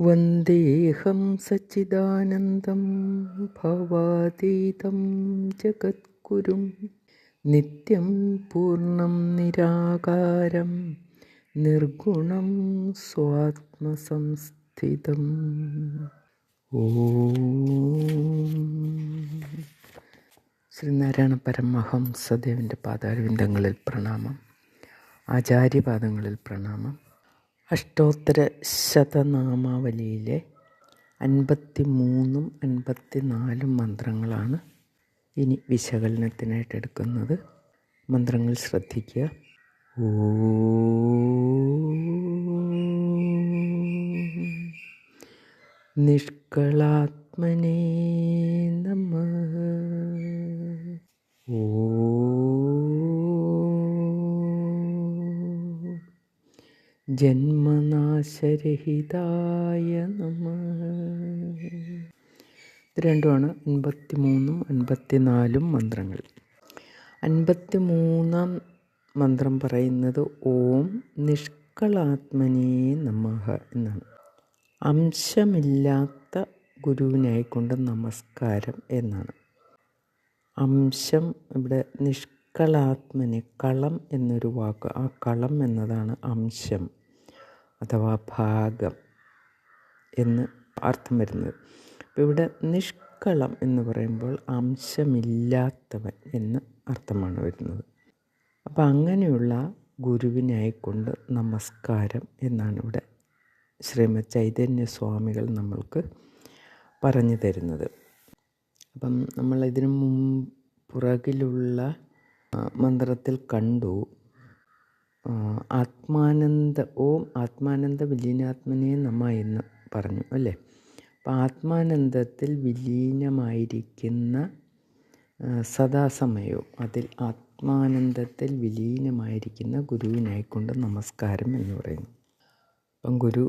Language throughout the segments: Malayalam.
വന്ദേഹം സച്ചിദാനന്ദം ഭവാതീതം ജഗദ്ഗുരും. നിത്യം പൂർണം നിരാകാരം നിർഗുണം സ്വാത്മസംസ്ഥിതം. ഓം. ശ്രീനാരായണ പരമഹംസദേവന്റെ പാതാരവിന്ദങ്ങളിൽ പ്രണാമം. ആചാര്യപാദങ്ങളിൽ പ്രണാമം. അഷ്ടോത്തര ശതനാമാവലിയിലെ അൻപത്തി മൂന്നും അൻപത്തി നാലും മന്ത്രങ്ങളാണ് ഇനി വിശകലനത്തിനായിട്ട് എടുക്കുന്നത്. മന്ത്രങ്ങൾ ശ്രദ്ധിക്കുക. ഓ. നിഷ്കളാത്മനേ നമ. ജന്മനാശരഹിതായ നമ. ഇത് രണ്ടുമാണ് അൻപത്തി മൂന്നും അൻപത്തി നാലും മന്ത്രങ്ങൾ. അൻപത്തി മൂന്നാം മന്ത്രം പറയുന്നത് ഓം നിഷ്കളാത്മനേ നമഃ എന്നാണ്. അംശമില്ലാത്ത ഗുരുവിനായിക്കൊണ്ട് നമസ്കാരം എന്നാണ്. അംശം ഇവിടെ നിഷ്കളാത്മന് കളം എന്നൊരു വാക്ക്. ആ കളം എന്നതാണ് അംശം അഥവാ ഭാഗം എന്ന് അർത്ഥം വരുന്നത്. അപ്പോൾ ഇവിടെ നിഷ്കളം എന്ന് പറയുമ്പോൾ അംശമില്ലാത്തവൻ എന്ന് അർത്ഥമാണ് വരുന്നത്. അപ്പോൾ അങ്ങനെയുള്ള ഗുരുവിനായിക്കൊണ്ട് നമസ്കാരം എന്നാണ് ഇവിടെ ശ്രീമദ് ചൈതന്യ സ്വാമികൾ നമ്മൾക്ക് പറഞ്ഞു തരുന്നത്. അപ്പം നമ്മൾ ഇതിനു മുമ്പ് പുറകിലുള്ള മന്ത്രത്തിൽ കണ്ടു ആത്മാനന്ദ ഓം ആത്മാനന്ദ വിലീനാത്മനെ നമ്മ എന്ന് പറഞ്ഞു അല്ലേ? അപ്പം ആത്മാനന്ദത്തിൽ വിലീനമായിരിക്കുന്ന സദാസമയവും അതിൽ ആത്മാനന്ദത്തിൽ വിലീനമായിരിക്കുന്ന ഗുരുവിനായിക്കൊണ്ട് നമസ്കാരം എന്ന് പറയുന്നു. അപ്പം ഗുരു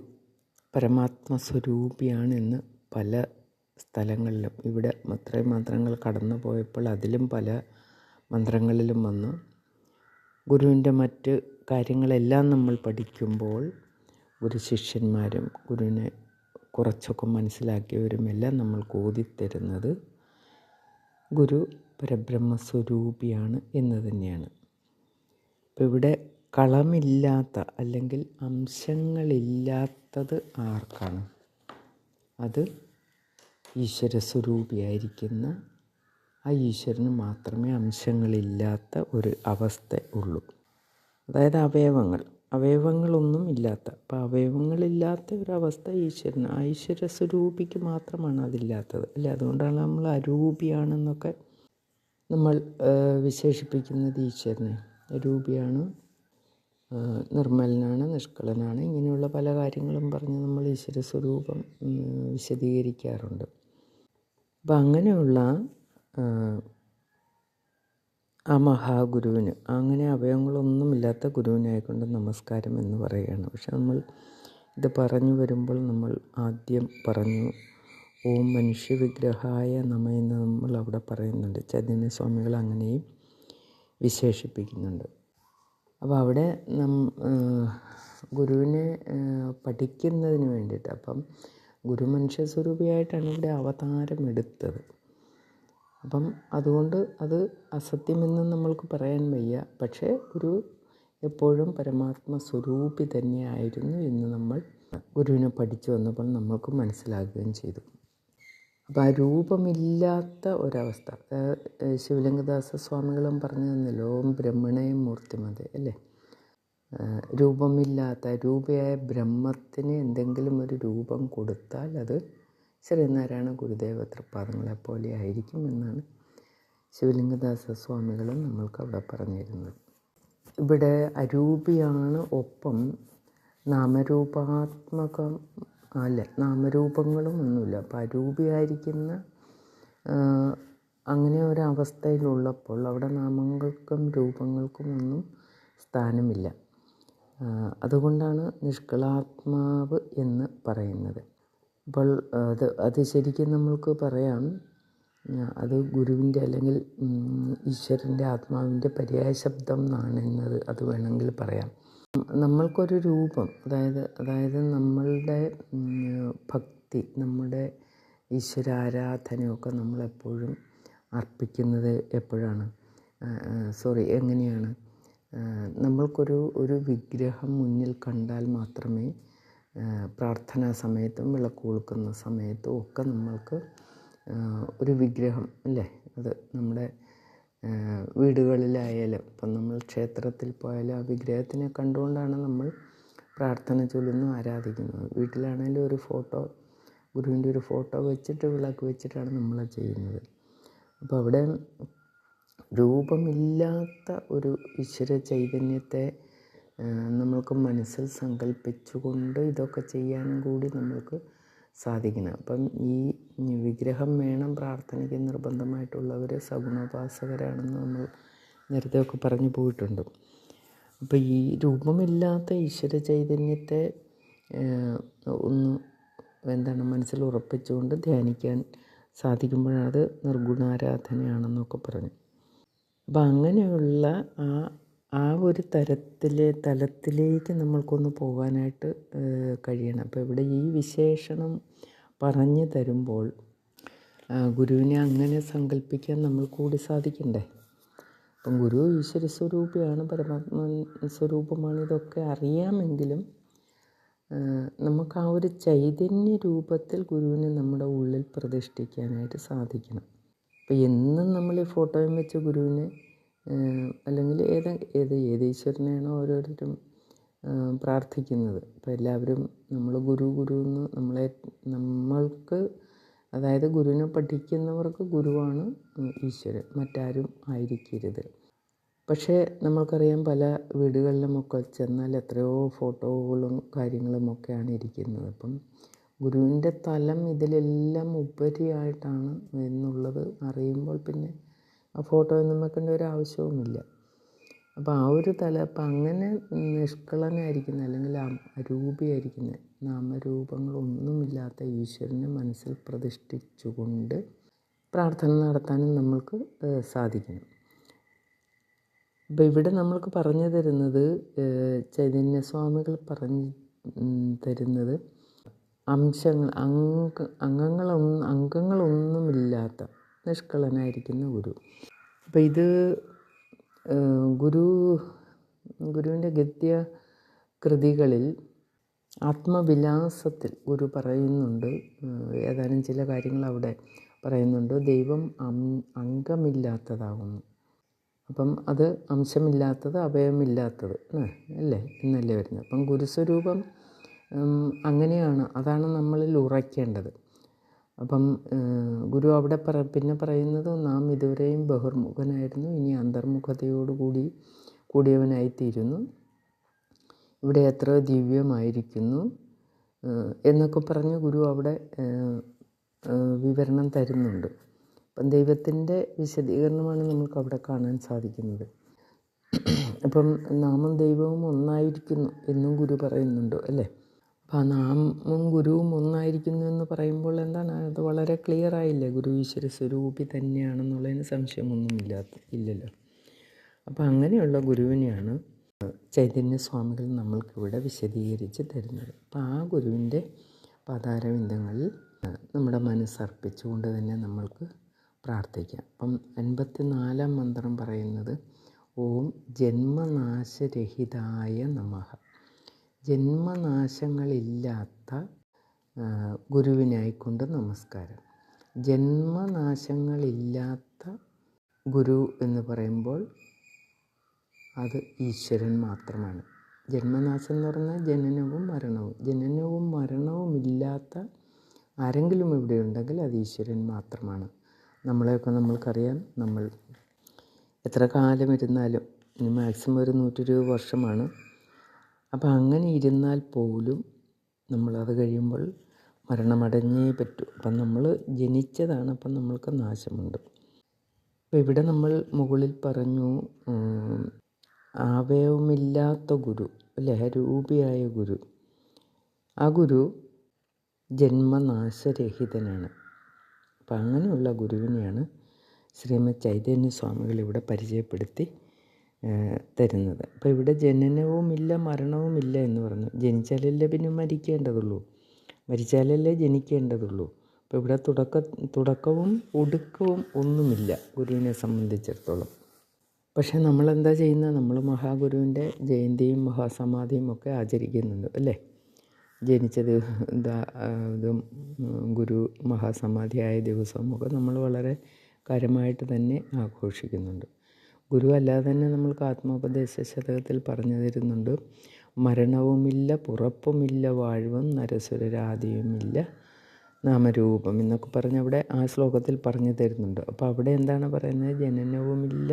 പരമാത്മസ്വരൂപിയാണെന്ന് പല സ്ഥലങ്ങളിലും ഇവിടെ ഇത്രയും മന്ത്രങ്ങൾ കടന്നു പോയപ്പോൾ അതിലും പല മന്ത്രങ്ങളിലും വന്ന്. ഗുരുവിന്റെ മറ്റ് കാര്യങ്ങളെല്ലാം നമ്മൾ പഠിക്കുമ്പോൾ ഗുരു ശിഷ്യന്മാരും ഗുരുവിനെ കുറച്ചൊക്കെ മനസ്സിലാക്കിയവരുമെല്ലാം നമ്മൾ കൂതിത്തരുന്നത് ഗുരു പരബ്രഹ്മസ്വരൂപിയാണ് എന്ന് തന്നെയാണ്. അപ്പം ഇവിടെ കളമില്ലാത്ത അല്ലെങ്കിൽ അംശങ്ങളില്ലാത്തത് ആർക്കാണ്? അത് ഈശ്വരസ്വരൂപിയായിരിക്കുന്ന ആ ഈശ്വരന് മാത്രമേ അംശങ്ങളില്ലാത്ത ഒരു അവസ്ഥ ഉള്ളൂ. അതായത് അവയവങ്ങൾ. അവയവങ്ങളൊന്നും ഇല്ലാത്ത അപ്പോൾ അവയവങ്ങളില്ലാത്ത ഒരവസ്ഥ ഈശ്വരന്. ഈശ്വര സ്വരൂപിക്ക് മാത്രമാണ് അതില്ലാത്തത്. അല്ലേ? അതുകൊണ്ടാണ് നമ്മൾ അരൂപിയാണെന്നൊക്കെ നമ്മൾ വിശേഷിപ്പിക്കുന്നത് ഈശ്വരനെ. അരൂപിയാണ് നിർമ്മലനാണ് നിഷ്കളനാണ്. ഇങ്ങനെയുള്ള പല കാര്യങ്ങളും പറഞ്ഞ് നമ്മൾ ഈശ്വര സ്വരൂപം വിശദീകരിക്കാറുണ്ട്. അപ്പം അങ്ങനെയുള്ള ആ മഹാഗുരുവിന് അങ്ങനെ അവയവങ്ങളൊന്നുമില്ലാത്ത ഗുരുവിനായിക്കൊണ്ട് നമസ്കാരം എന്ന് പറയുകയാണ്. പക്ഷെ നമ്മൾ ഇത് പറഞ്ഞു വരുമ്പോൾ നമ്മൾ ആദ്യം പറഞ്ഞു ഓം മനുഷ്യവിഗ്രഹായ നമ എന്ന് നമ്മൾ അവിടെ പറയുന്നുണ്ട്. ചൈതന്യ സ്വാമികൾ അങ്ങനെയും വിശേഷിപ്പിക്കുന്നുണ്ട്. അപ്പോൾ അവിടെ നം ഗുരുവിനെ പഠിക്കുന്നതിന് വേണ്ടിയിട്ട് അപ്പം ഗുരു മനുഷ്യ സ്വരൂപിയായിട്ടാണ് ഇവിടെ അവതാരം എടുത്തത്. അപ്പം അതുകൊണ്ട് അത് അസത്യമെന്ന് നമ്മൾക്ക് പറയാൻ വയ്യ. പക്ഷേ ഗുരു എപ്പോഴും പരമാത്മ സ്വരൂപി തന്നെയായിരുന്നു എന്ന് നമ്മൾ ഗുരുവിനെ പഠിച്ചു വന്നപ്പോൾ നമ്മൾക്ക് മനസ്സിലാക്കുകയും ചെയ്തു. അപ്പോൾ ആ രൂപമില്ലാത്ത ഒരവസ്ഥ ശിവലിംഗദാസ സ്വാമികളും പറഞ്ഞു തന്നല്ലോ ഓം ബ്രഹ്മണയും മൂർത്തിമതേ അല്ലേ? രൂപമില്ലാത്ത രൂപയായ ബ്രഹ്മത്തിന് എന്തെങ്കിലും ഒരു രൂപം കൊടുത്താൽ അത് ശ്രീനാരായണ ഗുരുദേവ തൃപ്പാദങ്ങളെ പോലെ ആയിരിക്കും എന്നാണ് ശിവലിംഗദാസ സ്വാമികളും നമ്മൾക്ക് അവിടെ പറഞ്ഞിരുന്നത്. ഇവിടെ അരൂപിയാണ് ഒപ്പം നാമരൂപാത്മകം അല്ല നാമരൂപങ്ങളും ഒന്നുമില്ല. അപ്പോൾ അരൂപിയായിരിക്കുന്ന അങ്ങനെ ഒരവസ്ഥയിലുള്ളപ്പോൾ അവിടെ നാമങ്ങൾക്കും രൂപങ്ങൾക്കും ഒന്നും സ്ഥാനമില്ല. അതുകൊണ്ടാണ് നിഷ്കളാത്മാവ് എന്ന് പറയുന്നത്. അപ്പോൾ അത് അത് ശരിക്കും നമ്മൾക്ക് പറയാം. അത് ഗുരുവിന്റെ അല്ലെങ്കിൽ ഈശ്വരന്റെ ആത്മാവിന്റെ പര്യായ ശബ്ദം എന്നാണെന്നത് അത് വേണമെങ്കിൽ പറയാം. നമ്മൾക്കൊരു രൂപം അതായത് അതായത് നമ്മളുടെ ഭക്തി നമ്മുടെ ഈശ്വരാരാധനയൊക്കെ നമ്മളെപ്പോഴും അർപ്പിക്കുന്നത് എപ്പോഴാണ്? സോറി എങ്ങനെയാണ്? നമ്മൾക്കൊരു ഒരു വിഗ്രഹം മുന്നിൽ കണ്ടാൽ മാത്രമേ പ്രാർത്ഥനാ സമയത്തും വിളക്ക് കൊളുക്കുന്ന സമയത്തും ഒക്കെ നമ്മൾക്ക് ഒരു വിഗ്രഹം അല്ലേ? അത് നമ്മുടെ വീടുകളിലായാലും ഇപ്പം നമ്മൾ ക്ഷേത്രത്തിൽ പോയാലും ആ വിഗ്രഹത്തിനെ കണ്ടുകൊണ്ടാണ് നമ്മൾ പ്രാർത്ഥന ചൊല്ലുന്നു ആരാധിക്കുന്നത് വീട്ടിലാണെങ്കിലും ഒരു ഫോട്ടോ ഗുരുവിന്റെ ഒരു ഫോട്ടോ വെച്ചിട്ട് വിളക്ക് വെച്ചിട്ടാണ് നമ്മൾ ചെയ്യുന്നത്. അപ്പോൾ അവിടെ രൂപമില്ലാത്ത ഒരു ഈശ്വര ചൈതന്യത്തെ നമ്മൾക്ക് മനസ്സിൽ സങ്കല്പിച്ചുകൊണ്ട് ഇതൊക്കെ ചെയ്യാനും കൂടി നമ്മൾക്ക് സാധിക്കണം. അപ്പം ഈ വിഗ്രഹം വേണം പ്രാർത്ഥനയ്ക്ക് നിർബന്ധമായിട്ടുള്ളവർ സഗുണോപാസകരാണെന്ന് നമ്മൾ നേരത്തെ ഒക്കെ പറഞ്ഞു പോയിട്ടുണ്ട്. അപ്പോൾ ഈ രൂപമില്ലാത്ത ഈശ്വര ചൈതന്യത്തെ ഒന്ന് എന്താണ് മനസ്സിൽ ഉറപ്പിച്ചുകൊണ്ട് ധ്യാനിക്കാൻ സാധിക്കുമ്പോഴത് നിർഗുണാരാധനയാണെന്നൊക്കെ പറഞ്ഞു. അപ്പം അങ്ങനെയുള്ള ആ ആ ഒരു തരത്തിലെ തലത്തിലേക്ക് നമ്മൾക്കൊന്ന് പോകാനായിട്ട് കഴിയണം. അപ്പോൾ ഇവിടെ ഈ വിശേഷണം പറഞ്ഞു തരുമ്പോൾ ഗുരുവിനെ അങ്ങനെ സങ്കല്പിക്കാൻ നമ്മൾ കൂടി സാധിക്കണ്ടേ? അപ്പം ഗുരു ഈശ്വര സ്വരൂപിയാണ് പരമാത്മ സ്വരൂപമാണ് ഇതൊക്കെ അറിയാമെങ്കിലും നമുക്ക് ആ ഒരു ചൈതന്യ രൂപത്തിൽ ഗുരുവിനെ നമ്മുടെ ഉള്ളിൽ പ്രതിഷ്ഠിക്കാനായിട്ട് സാധിക്കണം. അപ്പോൾ എന്നും നമ്മൾ ഈ ഫോട്ടോയും വെച്ച് ഗുരുവിനെ അല്ലെങ്കിൽ ഏത് ഏത് ഏത് ഈശ്വരനെയാണോ ഓരോരുത്തരും പ്രാർത്ഥിക്കുന്നത്. അപ്പോൾ എല്ലാവരും നമ്മൾ ഗുരു ഗുരു എന്ന് നമ്മളെ നമ്മൾക്ക് അതായത് ഗുരുവിനെ പഠിക്കുന്നവർക്ക് ഗുരുവാണ് ഈശ്വരൻ. മറ്റാരും ആയിരിക്കരുത്. പക്ഷേ നമ്മൾക്കറിയാം പല വീടുകളിലുമൊക്കെ ചെന്നാൽ എത്രയോ ഫോട്ടോകളും കാര്യങ്ങളുമൊക്കെയാണ് ഇരിക്കുന്നത്. അപ്പം ഗുരുവിന്റെ തലം ഇതിലെല്ലാം ഉപരിയായിട്ടാണ് എന്നുള്ളത് അറിയുമ്പോൾ പിന്നെ ആ ഫോട്ടോ ഒന്നും വെക്കേണ്ട ഒരു ആവശ്യവുമില്ല. അപ്പോൾ ആ ഒരു തല അപ്പം അങ്ങനെ നിഷ്കളനായിരിക്കുന്ന അല്ലെങ്കിൽ അരൂപിയായിരിക്കുന്ന നാമരൂപങ്ങളൊന്നുമില്ലാത്ത ഈശ്വരനെ മനസ്സിൽ പ്രതിഷ്ഠിച്ചുകൊണ്ട് പ്രാർത്ഥന നടത്താനും നമ്മൾക്ക് സാധിക്കണം അപ്പോൾ ഇവിടെ നമ്മൾക്ക് പറഞ്ഞു തരുന്നത് ചൈതന്യസ്വാമികൾ പറഞ്ഞു തരുന്നത് അംശങ്ങൾ അംഗ അംഗങ്ങളൊന്നും അംഗങ്ങളൊന്നുമില്ലാത്ത നിഷ്കളനായിരിക്കുന്ന ഗുരു. അപ്പം ഇത് ഗുരു ഗുരുവിന്റെ ഗദ്യ കൃതികളിൽ ആത്മവിലാസത്തിൽ ഗുരു പറയുന്നുണ്ട്. ഏതാനും ചില കാര്യങ്ങൾ അവിടെ പറയുന്നുണ്ട്. ദൈവം അംഗമില്ലാത്തതാകുന്നു. അപ്പം അത് അംശമില്ലാത്തത് അവയമില്ലാത്തത് അല്ലേ? എന്നല്ലേ വരുന്നത്. അപ്പം ഗുരുസ്വരൂപം അങ്ങനെയാണ്. അതാണ് നമ്മളിൽ ഉറയ്ക്കേണ്ടത്. അപ്പം ഗുരു അവിടെ പറ പിന്നെ പറയുന്നത് നാം ഇതുവരെയും ബഹിർമുഖനായിരുന്നു. ഇനി അന്തർമുഖതയോടുകൂടി കൂടിയവനായിത്തീരുന്നു. ഇവിടെ എത്ര ദിവ്യമായിരിക്കുന്നു. എന്നൊക്കെ പറഞ്ഞ് ഗുരു അവിടെ വിവരണം തരുന്നുണ്ട്. അപ്പം ദൈവത്തിന്റെ വിശദീകരണമാണ് നമുക്ക് അവിടെ കാണാൻ സാധിക്കുന്നത്. അപ്പം നാമം ദൈവവും ഒന്നായിരിക്കുന്നു എന്നും ഗുരു പറയുന്നുണ്ട് അല്ലേ? അപ്പം നാമും ഗുരുവും ഒന്നായിരിക്കുന്നു എന്ന് പറയുമ്പോൾ എന്താണ്? അത് വളരെ ക്ലിയർ ആയില്ലേ? ഗുരു ഈശ്വര സ്വരൂപി തന്നെയാണെന്നുള്ളതിന് സംശയമൊന്നുമില്ലാത്ത ഇല്ലല്ലോ. അപ്പം അങ്ങനെയുള്ള ഗുരുവിനെയാണ് ചൈതന്യസ്വാമികൾ നമ്മൾക്കിവിടെ വിശദീകരിച്ച് തരുന്നത്. അപ്പം ആ ഗുരുവിന്റെ പാതാരവിന്ദങ്ങളിൽ നമ്മുടെ മനസ്സർപ്പിച്ചുകൊണ്ട് തന്നെ നമ്മൾക്ക് പ്രാർത്ഥിക്കാം. അപ്പം അൻപത്തി നാലാം മന്ത്രം പറയുന്നത് ഓം ജന്മനാശരഹിതായ നമഃ. ജന്മനാശങ്ങളില്ലാത്ത ഗുരുവിനായിക്കൊണ്ട് നമസ്കാരം. ജന്മനാശങ്ങളില്ലാത്ത ഗുരു എന്ന് പറയുമ്പോൾ അത് ഈശ്വരൻ മാത്രമാണ്. ജന്മനാശം എന്ന് പറഞ്ഞാൽ ജനനവും മരണവും. ജനനവും മരണവും ഇല്ലാത്ത ആരെങ്കിലും ഇവിടെ ഉണ്ടെങ്കിൽ അത് ഈശ്വരൻ മാത്രമാണ്. നമ്മളെയൊക്കെ നമ്മൾക്കറിയാം. നമ്മൾ എത്ര കാലം ഇരുന്നാലും മാക്സിമം ഒരു നൂറ്റി ഇരുപത് വർഷമാണ്. അപ്പോൾ അങ്ങനെ ഇരുന്നാൽ പോലും നമ്മളത് കഴിയുമ്പോൾ മരണമടഞ്ഞേ പറ്റൂ. അപ്പം നമ്മൾ ജനിച്ചതാണ് അപ്പം നമ്മൾക്ക് നാശമുണ്ട്. അപ്പം ഇവിടെ നമ്മൾ മുകളിൽ പറഞ്ഞു ആവയവുമില്ലാത്ത ഗുരു അല്ലേ? രൂപിയായ ഗുരു. ആ ഗുരു ജന്മനാശരഹിതനാണ്. അപ്പം അങ്ങനെയുള്ള ഗുരുവിനെയാണ് ശ്രീമദ് ചൈതന്യ സ്വാമികൾ ഇവിടെ പരിചയപ്പെടുത്തി തരുന്നത്. അപ്പോൾ ഇവിടെ ജനനവുമില്ല മരണവുമില്ല എന്ന് പറഞ്ഞു. ജനിച്ചാലല്ലേ പിന്നെ മരിക്കേണ്ടതുള്ളൂ? മരിച്ചാലല്ലേ ജനിക്കേണ്ടതുള്ളൂ? അപ്പോൾ ഇവിടെ തുടക്ക തുടക്കവും ഒടുക്കവും ഒന്നുമില്ല ഗുരുവിനെ സംബന്ധിച്ചിടത്തോളം. പക്ഷേ നമ്മളെന്താ ചെയ്യുന്നത്? നമ്മൾ മഹാഗുരുവിന്റെ ജയന്തിയും മഹാസമാധിയും ഒക്കെ ആചരിക്കുന്നുണ്ട് അല്ലേ? ജനിച്ചത് ഇതും ഗുരു മഹാസമാധിയായ ദിവസവും ഒക്കെ നമ്മൾ വളരെ കാര്യമായിട്ട് തന്നെ ആഘോഷിക്കുന്നുണ്ട്. ഗുരു അല്ലാതെ തന്നെ നമ്മൾക്ക് ആത്മോപദേശ ശതകത്തിൽ പറഞ്ഞു തരുന്നുണ്ട്. മരണവുമില്ല പുറപ്പുമില്ല വാഴ്വും നരസുരരാതിയുമില്ല നാമരൂപം എന്നൊക്കെ പറഞ്ഞ് അവിടെ ആ ശ്ലോകത്തിൽ പറഞ്ഞു തരുന്നുണ്ട്. അപ്പോൾ അവിടെ എന്താണ് പറയുന്നത്? ജനനവുമില്ല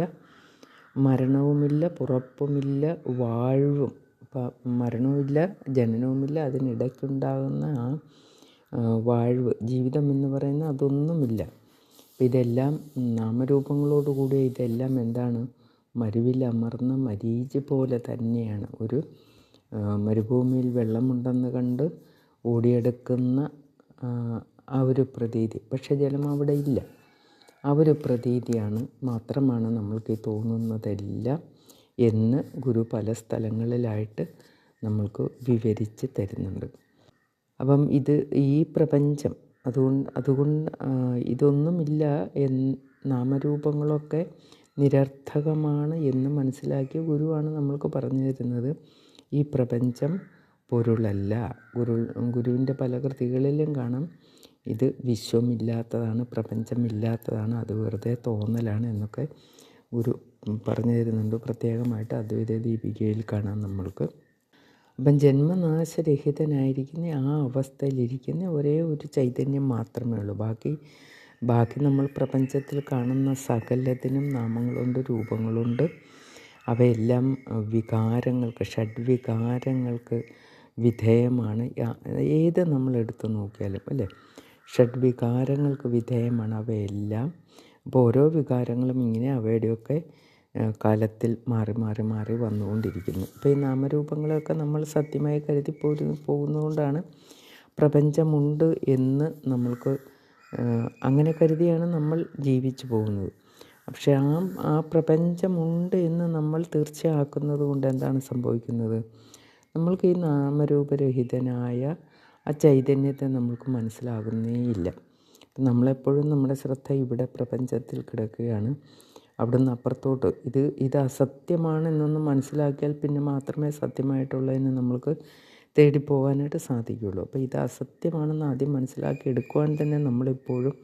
മരണവുമില്ല പുറപ്പുമില്ല വാഴ്വും. ഇപ്പം മരണവുമില്ല ജനനവുമില്ല അതിനിടയ്ക്കുണ്ടാകുന്ന ആ വാഴ്വ് ജീവിതം എന്ന് പറയുന്ന അതൊന്നുമില്ല. ഇതെല്ലാം നാമരൂപങ്ങളോടുകൂടി ഇതെല്ലാം എന്താണ്? മരുവിൽ അമർന്ന മരീചി പോലെ തന്നെയാണ്. ഒരു മരുഭൂമിയിൽ വെള്ളമുണ്ടെന്ന് കണ്ട് ഓടിയെടുക്കുന്ന ആ ഒരു പ്രതീതി. പക്ഷേ ജലം അവിടെ ഇല്ല. ആ ഒരു പ്രതീതിയാണ് മാത്രമാണ് നമ്മൾക്ക് തോന്നുന്നതെല്ലാം എന്ന് ഗുരു പല സ്ഥലങ്ങളിലായിട്ട് നമ്മൾക്ക് വിവരിച്ച് തരുന്നുണ്ട്. അപ്പം ഇത് ഈ പ്രപഞ്ചം അതുകൊണ്ട് അതുകൊണ്ട് ഇതൊന്നുമില്ല നാമരൂപങ്ങളൊക്കെ നിരർത്ഥകമാണ് എന്ന് മനസ്സിലാക്കിയ ഗുരുവാണ് നമ്മൾക്ക് പറഞ്ഞു തരുന്നത്. ഈ പ്രപഞ്ചം പൊരുളല്ല. ഗുരു ഗുരുവിന്റെ പല കൃതികളിലും കാണാം. ഇത് വിശ്വമില്ലാത്തതാണ് പ്രപഞ്ചമില്ലാത്തതാണ് അത് വെറുതെ തോന്നലാണ് എന്നൊക്കെ ഗുരു പറഞ്ഞു തരുന്നുണ്ട്. പ്രത്യേകമായിട്ട് അദ്വൈത ദീപികയിൽ കാണാം നമ്മൾക്ക്. അപ്പം ജന്മനാശരഹിതനായിരിക്കുന്ന ആ അവസ്ഥയിലിരിക്കുന്ന ഒരേ ഒരു ചൈതന്യം മാത്രമേ ഉള്ളൂ. ബാക്കി ബാക്കി നമ്മൾ പ്രപഞ്ചത്തിൽ കാണുന്ന സകലത്തിനും നാമങ്ങളുണ്ട് രൂപങ്ങളുണ്ട്. അവയെല്ലാം വികാരങ്ങൾക്ക് ഷഡ്വികാരങ്ങൾക്ക് വിധേയമാണ്. ഏത് നമ്മൾ എടുത്തു നോക്കിയാലും അല്ലേ? ഷഡ്വികാരങ്ങൾക്ക് വിധേയമാണ് അവയെല്ലാം. അപ്പോൾ ഓരോ വികാരങ്ങളും ഇങ്ങനെ അവയുടെയൊക്കെ കാലത്തിൽ മാറി മാറി മാറി വന്നുകൊണ്ടിരിക്കുന്നു. അപ്പോൾ ഈ നാമരൂപങ്ങളൊക്കെ നമ്മൾ സത്യമായി കരുതി പോരുന്നു പോകുന്നതുകൊണ്ടാണ് പ്രപഞ്ചമുണ്ട് എന്ന് നമ്മൾക്ക് അങ്ങനെ കരുതിയാണ് നമ്മൾ ജീവിച്ചു പോകുന്നത്. പക്ഷേ ആ ആ പ്രപഞ്ചമുണ്ട് എന്ന് നമ്മൾ തീർച്ചയാക്കുന്നത് കൊണ്ട് എന്താണ് സംഭവിക്കുന്നത്? നമ്മൾക്ക് ഈ നാമരൂപരഹിതനായ ആ ചൈതന്യത്തെ നമ്മൾക്ക് മനസ്സിലാകുന്നേയില്ല. നമ്മളെപ്പോഴും നമ്മുടെ ശ്രദ്ധ ഇവിടെ പ്രപഞ്ചത്തിൽ കിടക്കുകയാണ്. അവിടുന്ന് അപ്പുറത്തോട്ട്. ഇത് ഇത് അസത്യമാണെന്നൊന്ന് മനസ്സിലാക്കിയാൽ പിന്നെ മാത്രമേ സത്യമായിട്ടുള്ളതിന് നമ്മൾക്ക് തേടി പോകാനായിട്ട് സാധിക്കുകയുള്ളൂ. അപ്പോൾ ഇത് അസത്യമാണെന്ന് ആദ്യം മനസ്സിലാക്കി എടുക്കുവാൻ തന്നെ നമ്മളിപ്പോഴും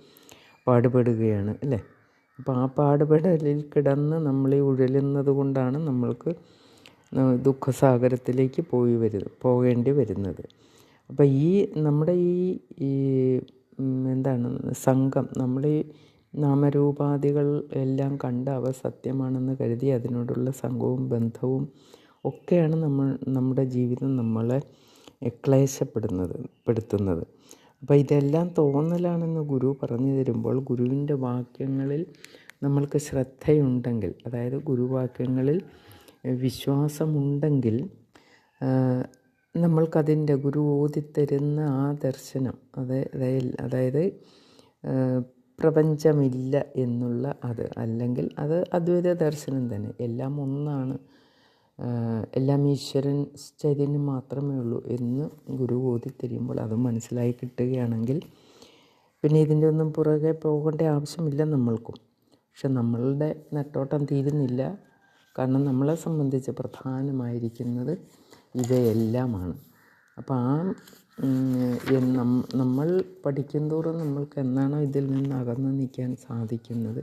പാടുപെടുകയാണ് അല്ലേ? അപ്പോൾ ആ പാടുപെടലിൽ കിടന്ന് നമ്മളെ ഉഴലുന്നത് കൊണ്ടാണ് നമ്മൾക്ക് ദുഃഖസാഗരത്തിലേക്ക് പോയി വരുന്നത് പോകേണ്ടി വരുന്നത്. അപ്പോൾ ഈ നമ്മുടെ ഈ എന്താണ് സംഘം നമ്മൾ നാമരൂപാദികൾ എല്ലാം കണ്ട് അവ സത്യമാണെന്ന് കരുതി അതിനോടുള്ള സംഘവും ബന്ധവും ഒക്കെയാണ് നമ്മൾ നമ്മുടെ ജീവിതം നമ്മളെ ക്ലേശപ്പെടുന്നത് പെടുത്തുന്നത്. അപ്പോൾ ഇതെല്ലാം തോന്നലാണെന്ന് ഗുരു പറഞ്ഞു തരുമ്പോൾ ഗുരുവിന്റെ വാക്യങ്ങളിൽ നമ്മൾക്ക് ശ്രദ്ധയുണ്ടെങ്കിൽ അതായത് ഗുരുവാക്യങ്ങളിൽ വിശ്വാസമുണ്ടെങ്കിൽ നമ്മൾക്കതിന്റെ ഗുരു ഓതിത്തരുന്ന ആ ദർശനം അതായത് അതായത് പ്രപഞ്ചമില്ല എന്നുള്ള അത്. അല്ലെങ്കിൽ അത് അദ്വൈത ദർശനം തന്നെ. എല്ലാം ഒന്നാണ്. എല്ലാം ഈശ്വരൻ ചൈതന്യം മാത്രമേ ഉള്ളൂ എന്ന് ഗുരു ഓതിത്തരുമ്പോൾ അത് മനസ്സിലായി കിട്ടുകയാണെങ്കിൽ പിന്നെ ഇതിന്റെ ഒന്നും പുറകെ പോകേണ്ട ആവശ്യമില്ല നമ്മൾക്കും. പക്ഷെ നമ്മളുടെ നെട്ടോട്ടം തീരുന്നില്ല. കാരണം നമ്മളെ സംബന്ധിച്ച് പ്രധാനമായിരിക്കുന്നത് ഇവയെല്ലാമാണ്. അപ്പോൾ ആ നമ്മൾ പഠിക്കുന്തോറും നമ്മൾക്ക് എന്താണോ ഇതിൽ നിന്ന് അകന്നു നിൽക്കാൻ സാധിക്കുന്നത്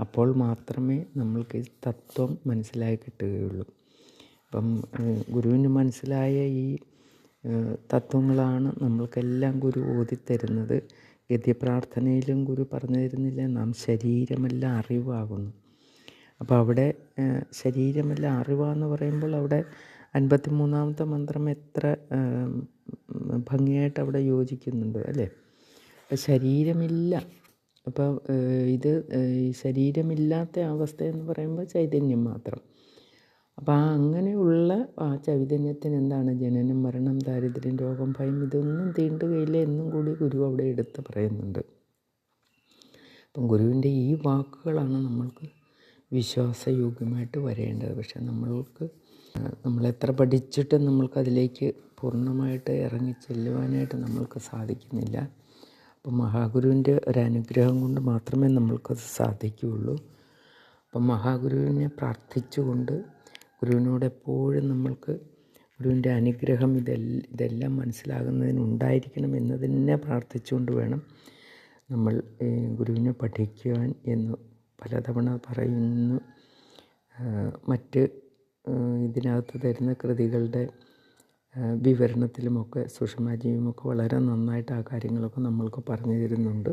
അപ്പോൾ മാത്രമേ നമ്മൾക്ക് ഈ തത്വം മനസ്സിലായി കിട്ടുകയുള്ളൂ. അപ്പം ഗുരുവിന് മനസ്സിലായ ഈ തത്വങ്ങളാണ് നമ്മൾക്കെല്ലാം ഗുരു ഓതിത്തരുന്നത്. ഗദ്യപ്രാർത്ഥനയിലും ഗുരു പറഞ്ഞു തരുന്നില്ല നാം ശരീരമെല്ലാം അറിവാകുന്നു. അപ്പോൾ അവിടെ ശരീരമെല്ലാം അറിവാന്ന് പറയുമ്പോൾ അവിടെ അൻപത്തി മൂന്നാമത്തെ മന്ത്രം എത്ര ഭംഗിയായിട്ട് അവിടെ യോജിക്കുന്നുണ്ട് അല്ലേ? ശരീരമില്ല. അപ്പോൾ ഇത് ശരീരമില്ലാത്ത അവസ്ഥ എന്ന് പറയുമ്പോൾ ചൈതന്യം മാത്രം. അപ്പോൾ ആ അങ്ങനെയുള്ള ആ ചൈതന്യത്തിന് എന്താണ് ജനനം മരണം ദാരിദ്ര്യം രോഗം ഭയം ഇതൊന്നും തീണ്ടുകയില്ല എന്നും കൂടി ഗുരു അവിടെ എടുത്ത് പറയുന്നുണ്ട്. അപ്പം ഗുരുവിന്റെ ഈ വാക്കുകളാണ് നമ്മൾക്ക് വിശ്വാസയോഗ്യമായിട്ട് വരേണ്ടത്. പക്ഷെ നമ്മൾക്ക് നമ്മൾ എത്ര പഠിച്ചിട്ടും നമ്മൾക്കതിലേക്ക് പൂർണമായിട്ട് ഇറങ്ങി ചെല്ലുവാനായിട്ട് നമ്മൾക്ക് സാധിക്കുന്നില്ല. അപ്പം മഹാഗുരുവിന്റെ ഒരു അനുഗ്രഹം കൊണ്ട് മാത്രമേ നമ്മൾക്കത് സാധിക്കുകയുള്ളൂ. അപ്പം മഹാഗുരുവിനെ പ്രാർത്ഥിച്ചുകൊണ്ട് ഗുരുവിനോട് എപ്പോഴും നമ്മൾക്ക് ഗുരുവിന്റെ അനുഗ്രഹം ഇതെല്ലാം ഇതെല്ലാം മനസ്സിലാകുന്നതിനുണ്ടായിരിക്കണം എന്ന് തന്നെ പ്രാർത്ഥിച്ചുകൊണ്ട് വേണം നമ്മൾ ഗുരുവിനെ പഠിക്കുവാൻ എന്ന് പലതവണ പറയുന്നു. മറ്റ് ഇതിനകത്ത് തരുന്ന കൃതികളുടെ വിവരണത്തിലുമൊക്കെ സുഷമാജിയുമൊക്കെ വളരെ നന്നായിട്ട് ആ കാര്യങ്ങളൊക്കെ നമ്മൾക്ക് പറഞ്ഞു തരുന്നുണ്ട്.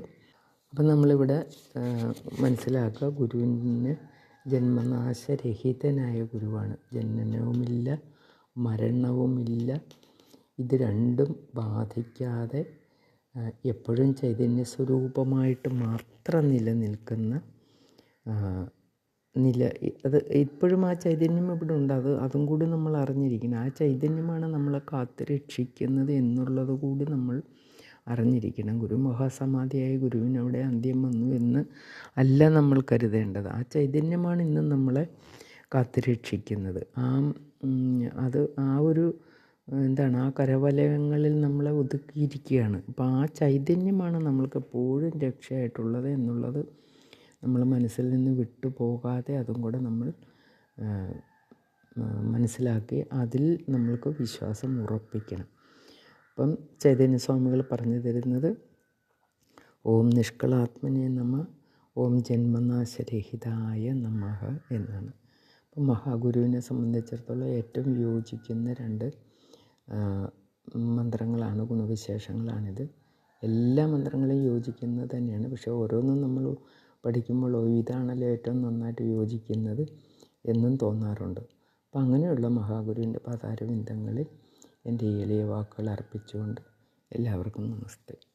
അപ്പം നമ്മളിവിടെ മനസ്സിലാക്കുക ഗുരുവിന് ജന്മനാശരഹിതനായ ഗുരുവാണ്. ജനനവുമില്ല മരണവുമില്ല. ഇത് രണ്ടും ബാധിക്കാതെ എപ്പോഴും ചൈതന്യ സ്വരൂപമായിട്ട് മാത്രം നിലനിൽക്കുന്ന നില അത് ഇപ്പോഴും ആ ചൈതന്യം ഇവിടെ ഉണ്ട്. അത് അതും കൂടി നമ്മൾ അറിഞ്ഞിരിക്കണം. ആ ചൈതന്യമാണ് നമ്മളെ കാത്തു രക്ഷിക്കുന്നത് എന്നുള്ളത് കൂടി നമ്മൾ അറിഞ്ഞിരിക്കണം. ഗുരു മഹാസമാധിയായ ഗുരുവിനവിടെ അന്ത്യം വന്നു എന്ന് അല്ല നമ്മൾ കരുതേണ്ടത്. ആ ചൈതന്യമാണ് ഇന്ന് നമ്മളെ കാത്തുരക്ഷിക്കുന്നത് ആ അത് ആ ഒരു എന്താണ് ആ കരവലയങ്ങളിൽ നമ്മളെ ഒതുക്കിയിരിക്കുകയാണ്. അപ്പോൾ ആ ചൈതന്യമാണ് നമ്മൾക്ക് എപ്പോഴും രക്ഷയായിട്ടുള്ളത് എന്നുള്ളത് നമ്മൾ മനസ്സിൽ നിന്ന് വിട്ടു പോകാതെ അതും കൂടെ നമ്മൾ മനസ്സിലാക്കി അതിൽ നമ്മൾക്ക് വിശ്വാസം ഉറപ്പിക്കണം. അപ്പം ചൈതന്യസ്വാമികൾ പറഞ്ഞു തരുന്നത് ഓം നിഷ്കളാത്മനെ നമ ഓം ജന്മനാശരഹിതായ നമഃ എന്നാണ്. അപ്പം മഹാഗുരുവിനെ സംബന്ധിച്ചിടത്തോളം ഏറ്റവും യോജിക്കുന്ന രണ്ട് മന്ത്രങ്ങളാണ് ഗുണവിശേഷങ്ങളാണിത്. എല്ലാ മന്ത്രങ്ങളെയും യോജിക്കുന്നത് തന്നെയാണ്. പക്ഷേ ഓരോന്നും നമ്മൾ പഠിക്കുമ്പോൾ ഇതാണല്ലോ ഏറ്റവും നന്നായിട്ട് യോജിക്കുന്നത് എന്നും തോന്നാറുണ്ട്. അപ്പം അങ്ങനെയുള്ള മഹാഗുരുവിന്റെ പതാരവിന്ദങ്ങളിൽ എന്റെ എളിയ വാക്കുകൾ അർപ്പിച്ചുകൊണ്ട് എല്ലാവർക്കും നമസ്തേ.